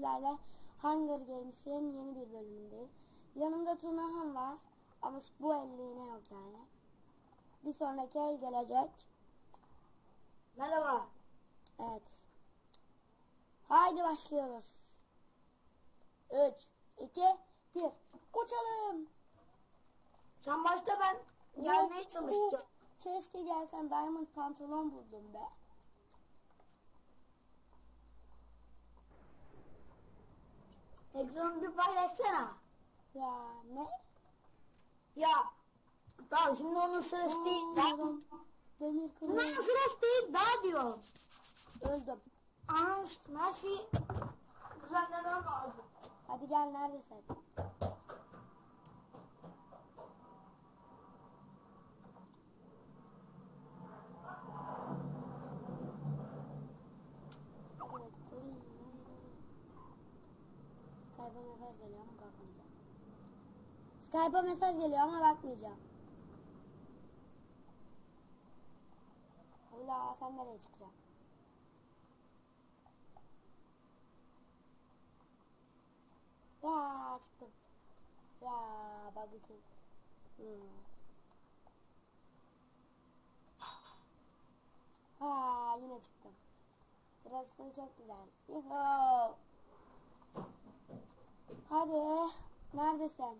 sizlerle Hunger Games'in yeni bir bölümündeyiz. Yanımda Tunahan var ama bu elliğine yok yani. Bir sonraki el gelecek. Merhaba. Evet. Haydi başlıyoruz. 3, 2, 1. Uçalım. Sen başta ben gelmeye çalışacağım. Keşke gelsen Diamond pantolon buldum be. Ekranı bir paylaşsana. Ya ne? Ya. Tamam şimdi onun sırası değil. Adam demir şimdi onun sırası değil daha diyorum. Öldüm. İşte her şeyi düzenlemem lazım. Hadi gel neredesin? Skype'a mesaj geliyor ama bakmayacağım. Skype'a mesaj geliyor ama bakmayacağım. Ula sen nereye çıkacaksın? Ya çıktım. Ya bug'ı kıl. Hmm. Ha yine çıktım. Burası çok güzel. Yuhu. Hadi. Neredesin?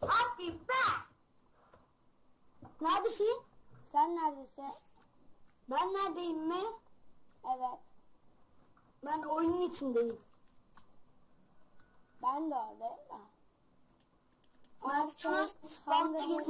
Hadi be. Neredesin? Sen neredesin? Ben neredeyim mi? Evet. Ben oyunun içindeyim. Ben de oradayım da. Ben sana Hunger Games-